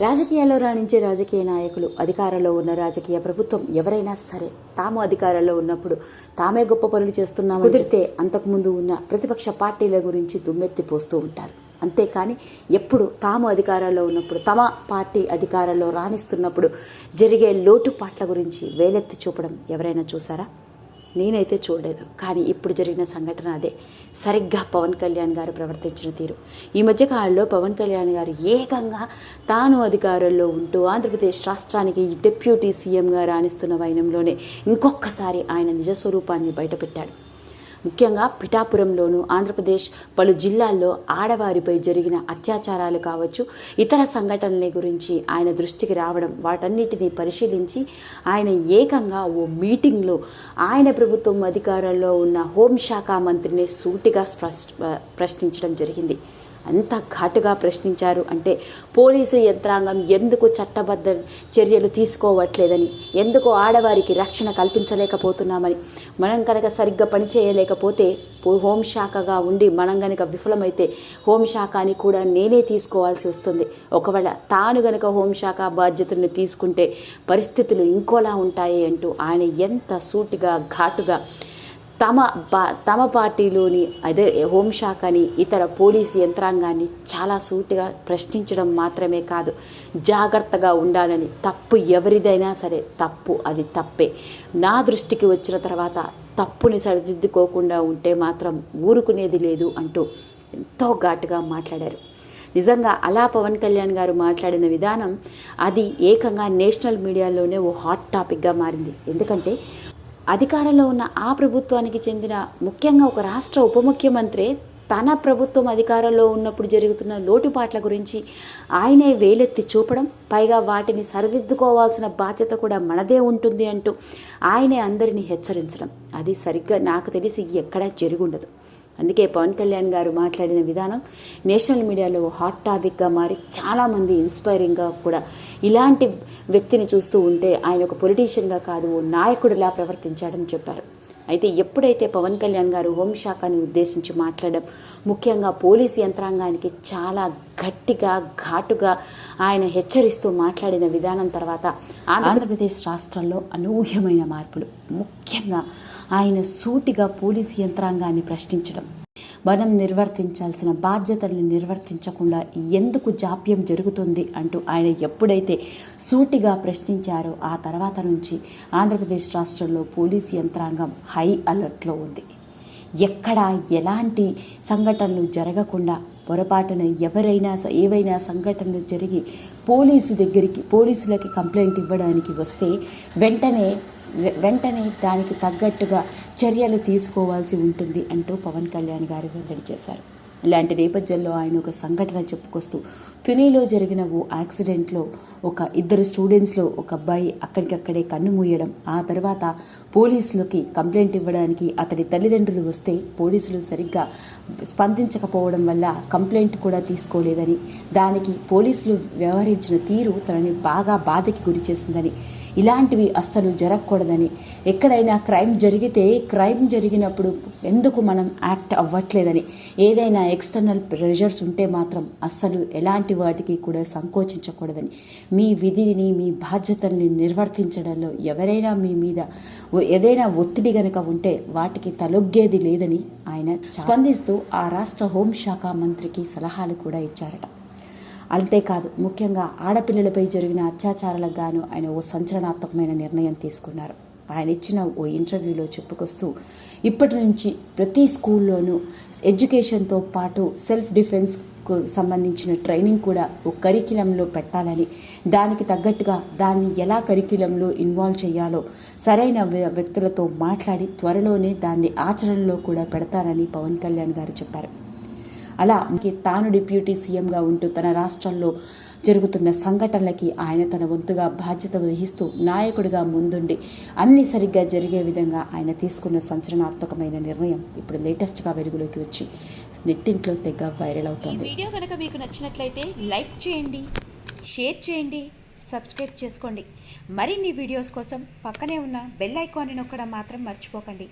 రాజకీయాల్లో రాణించే రాజకీయ నాయకులు అధికారంలో ఉన్న రాజకీయ ప్రభుత్వం ఎవరైనా సరే తాము అధికారంలో ఉన్నప్పుడు తామే గొప్ప పనులు చేస్తున్నాము కుదిరితే అంతకుముందు ఉన్న ప్రతిపక్ష పార్టీల గురించి దుమ్మెత్తి పోస్తూ ఉంటారు. అంతేకాని ఎప్పుడు తాము అధికారంలో ఉన్నప్పుడు తమ పార్టీ అధికారంలో రాణిస్తున్నప్పుడు జరిగే లోటుపాట్ల గురించి వేలెత్తి చూపడం ఎవరైనా చూసారా? నేనైతే చూడలేదు. కానీ ఇప్పుడు జరిగిన సంఘటన అదే. సరిగ్గా పవన్ కళ్యాణ్ గారు ప్రవర్తించిన తీరు. ఈ మధ్య కాలంలో పవన్ కళ్యాణ్ గారు ఏకంగా తాను అధికారంలో ఉంటూ ఆంధ్రప్రదేశ్ రాష్ట్రానికి డెప్యూటీ సీఎంగా రాణిస్తున్న వైనంలోనే ఇంకొకసారి ఆయన నిజ స్వరూపాన్ని బయటపెట్టాడు. ముఖ్యంగా పిఠాపురంలోను ఆంధ్రప్రదేశ్ పలు జిల్లాల్లో ఆడవారిపై జరిగిన అత్యాచారాలు కావచ్చు ఇతర సంఘటనల గురించి ఆయన దృష్టికి రావడం వాటన్నిటిని పరిశీలించి ఆయన ఏకంగా ఓ మీటింగ్లో ఆయన ప్రభుత్వం అధికారంలో ఉన్న హోంశాఖ మంత్రిని సూటిగా స్పష్ట ప్రశ్నించడం జరిగింది. అంత ఘాటుగా ప్రశ్నించారు అంటే పోలీసు యంత్రాంగం ఎందుకు చట్టబద్ధ చర్యలు తీసుకోవట్లేదని ఎందుకు ఆడవారికి రక్షణ కల్పించలేకపోతున్నామని మనం కనుక సరిగ్గా పనిచేయలేకపోతే హోంశాఖగా ఉండి మనం గనక విఫలమైతే హోంశాఖని కూడా నేనే తీసుకోవాల్సి వస్తుంది. ఒకవేళ తాను గనక హోంశాఖ బాధ్యతలను తీసుకుంటే పరిస్థితులు ఇంకోలా ఉంటాయి అంటూ ఆయన ఎంత సూటిగా ఘాటుగా తమ తమ పార్టీలోని అదే హోంశాఖని ఇతర పోలీసు యంత్రాంగాన్ని చాలా సూటిగా ప్రశ్నించడం మాత్రమే కాదు జాగ్రత్తగా ఉండాలని తప్పు ఎవరిదైనా సరే తప్పు అది తప్పే. నా దృష్టికి వచ్చిన తర్వాత తప్పుని సరిదిద్దుకోకుండా ఉంటే మాత్రం ఊరుకునేది లేదు అంటూ ఎంతో ఘాటుగా మాట్లాడారు. నిజంగా అలా పవన్ కళ్యాణ్ గారు మాట్లాడిన విధానం అది ఏకంగా నేషనల్ మీడియాలోనే ఓ హాట్ టాపిక్గా మారింది. ఎందుకంటే అధికారంలో ఉన్న ఆ ప్రభుత్వానికి చెందిన ముఖ్యంగా ఒక రాష్ట్ర ఉప ముఖ్యమంత్రి తన ప్రభుత్వం అధికారంలో ఉన్నప్పుడు జరుగుతున్న లోటుపాట్ల గురించి ఆయనే వేలెత్తి చూపడం పైగా వాటిని సరిదిద్దుకోవాల్సిన బాధ్యత కూడా మనదే ఉంటుంది అంటూ ఆయనే అందరినీ హెచ్చరించడం. అది సరిగ్గా నాకు తెలిసి ఎక్కడా జరుగుండదు. అందుకే పవన్ కళ్యాణ్ గారు మాట్లాడిన విధానం నేషనల్ మీడియాలో హాట్ టాపిక్గా మారి చాలామంది ఇన్స్పైరింగ్గా కూడా ఇలాంటి వ్యక్తిని చూస్తూ ఉంటే ఆయన ఒక పొలిటీషియన్గా కాదు ఓ నాయకుడిలా ప్రవర్తించాడని చెప్పారు. అయితే ఎప్పుడైతే పవన్ కళ్యాణ్ గారు హోంశాఖని ఉద్దేశించి మాట్లాడడం ముఖ్యంగా పోలీసు యంత్రాంగానికి చాలా గట్టిగా ఘాటుగా ఆయన హెచ్చరిస్తూ మాట్లాడిన విధానం తర్వాత ఆంధ్రప్రదేశ్ రాష్ట్రంలో అనూహ్యమైన మార్పులు. ముఖ్యంగా ఆయన సూటిగా పోలీసు యంత్రాంగాన్ని ప్రశ్నించడం. మనం నిర్వర్తించాల్సిన బాధ్యతల్ని నిర్వర్తించకుండా ఎందుకు జాప్యం జరుగుతుంది అంటూ ఆయన ఎప్పుడైతే సూటిగా ప్రశ్నించారో ఆ తర్వాత నుంచి ఆంధ్రప్రదేశ్ రాష్ట్రంలో పోలీసు యంత్రాంగం హై అలర్ట్లో ఉంది. ఎక్కడ ఎలాంటి సంఘటనలు జరగకుండా పొరపాటున ఎవరైనా స- ఏవైనా సంఘటనలు జరిగి పోలీసు దగ్గరికి పోలీసులకి కంప్లైంట్ ఇవ్వడానికి వస్తే వెంటనే వెంటనే దానికి తగ్గట్టుగా చర్యలు తీసుకోవాల్సి ఉంటుంది అంటూ పవన్ కళ్యాణ్ గారు వెల్లడి చేశారు. ఇలాంటి నేపథ్యంలో ఆయన ఒక సంఘటన చెప్పుకొస్తూ తునీలో జరిగిన ఓ యాక్సిడెంట్లో ఒక ఇద్దరు స్టూడెంట్స్లో ఒక అబ్బాయి అక్కడికక్కడే కన్ను మూయడం ఆ తర్వాత పోలీసులకి కంప్లైంట్ ఇవ్వడానికి అతడి తల్లిదండ్రులు వస్తే పోలీసులు సరిగ్గా స్పందించకపోవడం వల్ల కంప్లైంట్ కూడా తీసుకోలేదని దానికి పోలీసులు వ్యవహరించిన తీరు తనని బాగా బాధకి గురి చేసిందని ఇలాంటివి అస్సలు జరగకూడదని. ఎక్కడైనా క్రైమ్ జరిగితే క్రైమ్ జరిగినప్పుడు ఎందుకు మనం యాక్ట్ అవ్వట్లేదని. ఏదైనా ఎక్స్టర్నల్ ప్రెషర్స్ ఉంటే మాత్రం అస్సలు ఎలాంటి వాటికి కూడా సంకోచించకూడదని. మీ విధిని మీ బాధ్యతల్ని నిర్వర్తించడంలో ఎవరైనా మీ మీద ఏదైనా ఒత్తిడి గనక ఉంటే వాటికి తలొగ్గేది లేదని ఆయన స్పందిస్తూ ఆ రాష్ట్ర హోంశాఖ మంత్రికి సలహాలు కూడా ఇచ్చారట. అంతేకాదు ముఖ్యంగా ఆడపిల్లలపై జరిగిన అత్యాచారాలకు గాను ఆయన ఓ సంచలనాత్మకమైన నిర్ణయం తీసుకున్నారు. ఆయన ఇచ్చిన ఓ ఇంటర్వ్యూలో చెప్పుకొస్తూ ఇప్పటి నుంచి ప్రతి స్కూల్లోనూ ఎడ్యుకేషన్తో పాటు సెల్ఫ్ డిఫెన్స్కు సంబంధించిన ట్రైనింగ్ కూడా ఓ కరిక్యులంలో పెట్టాలని దానికి తగ్గట్టుగా దాన్ని ఎలా కరిక్యులంలో ఇన్వాల్వ్ చేయాలో సరైన వ్య- వ్యక్తులతో మాట్లాడి త్వరలోనే దాన్ని ఆచరణలో కూడా పెడతారని పవన్ కళ్యాణ్ గారు చెప్పారు. అలా ఇంకే తాను డిప్యూటీ సీఎంగా ఉంటూ తన రాష్ట్రంలో జరుగుతున్న సంఘటనలకి ఆయన తన వంతుగా బాధ్యత వహిస్తూ నాయకుడిగా ముందుండి అన్ని సరిగ్గా జరిగే విధంగా ఆయన తీసుకున్న సంచలనాత్మకమైన నిర్ణయం ఇప్పుడు లేటెస్ట్గా వెలుగులోకి వచ్చి నెట్టింట్లో తెగ వైరల్ అవుతోంది. వీడియో కనుక మీకు నచ్చినట్లయితే లైక్ చేయండి షేర్ చేయండి సబ్స్క్రైబ్ చేసుకోండి. మరిన్ని వీడియోస్ కోసం పక్కనే ఉన్న బెల్ ఐకాన్ని నొక్కడం మాత్రం మర్చిపోకండి.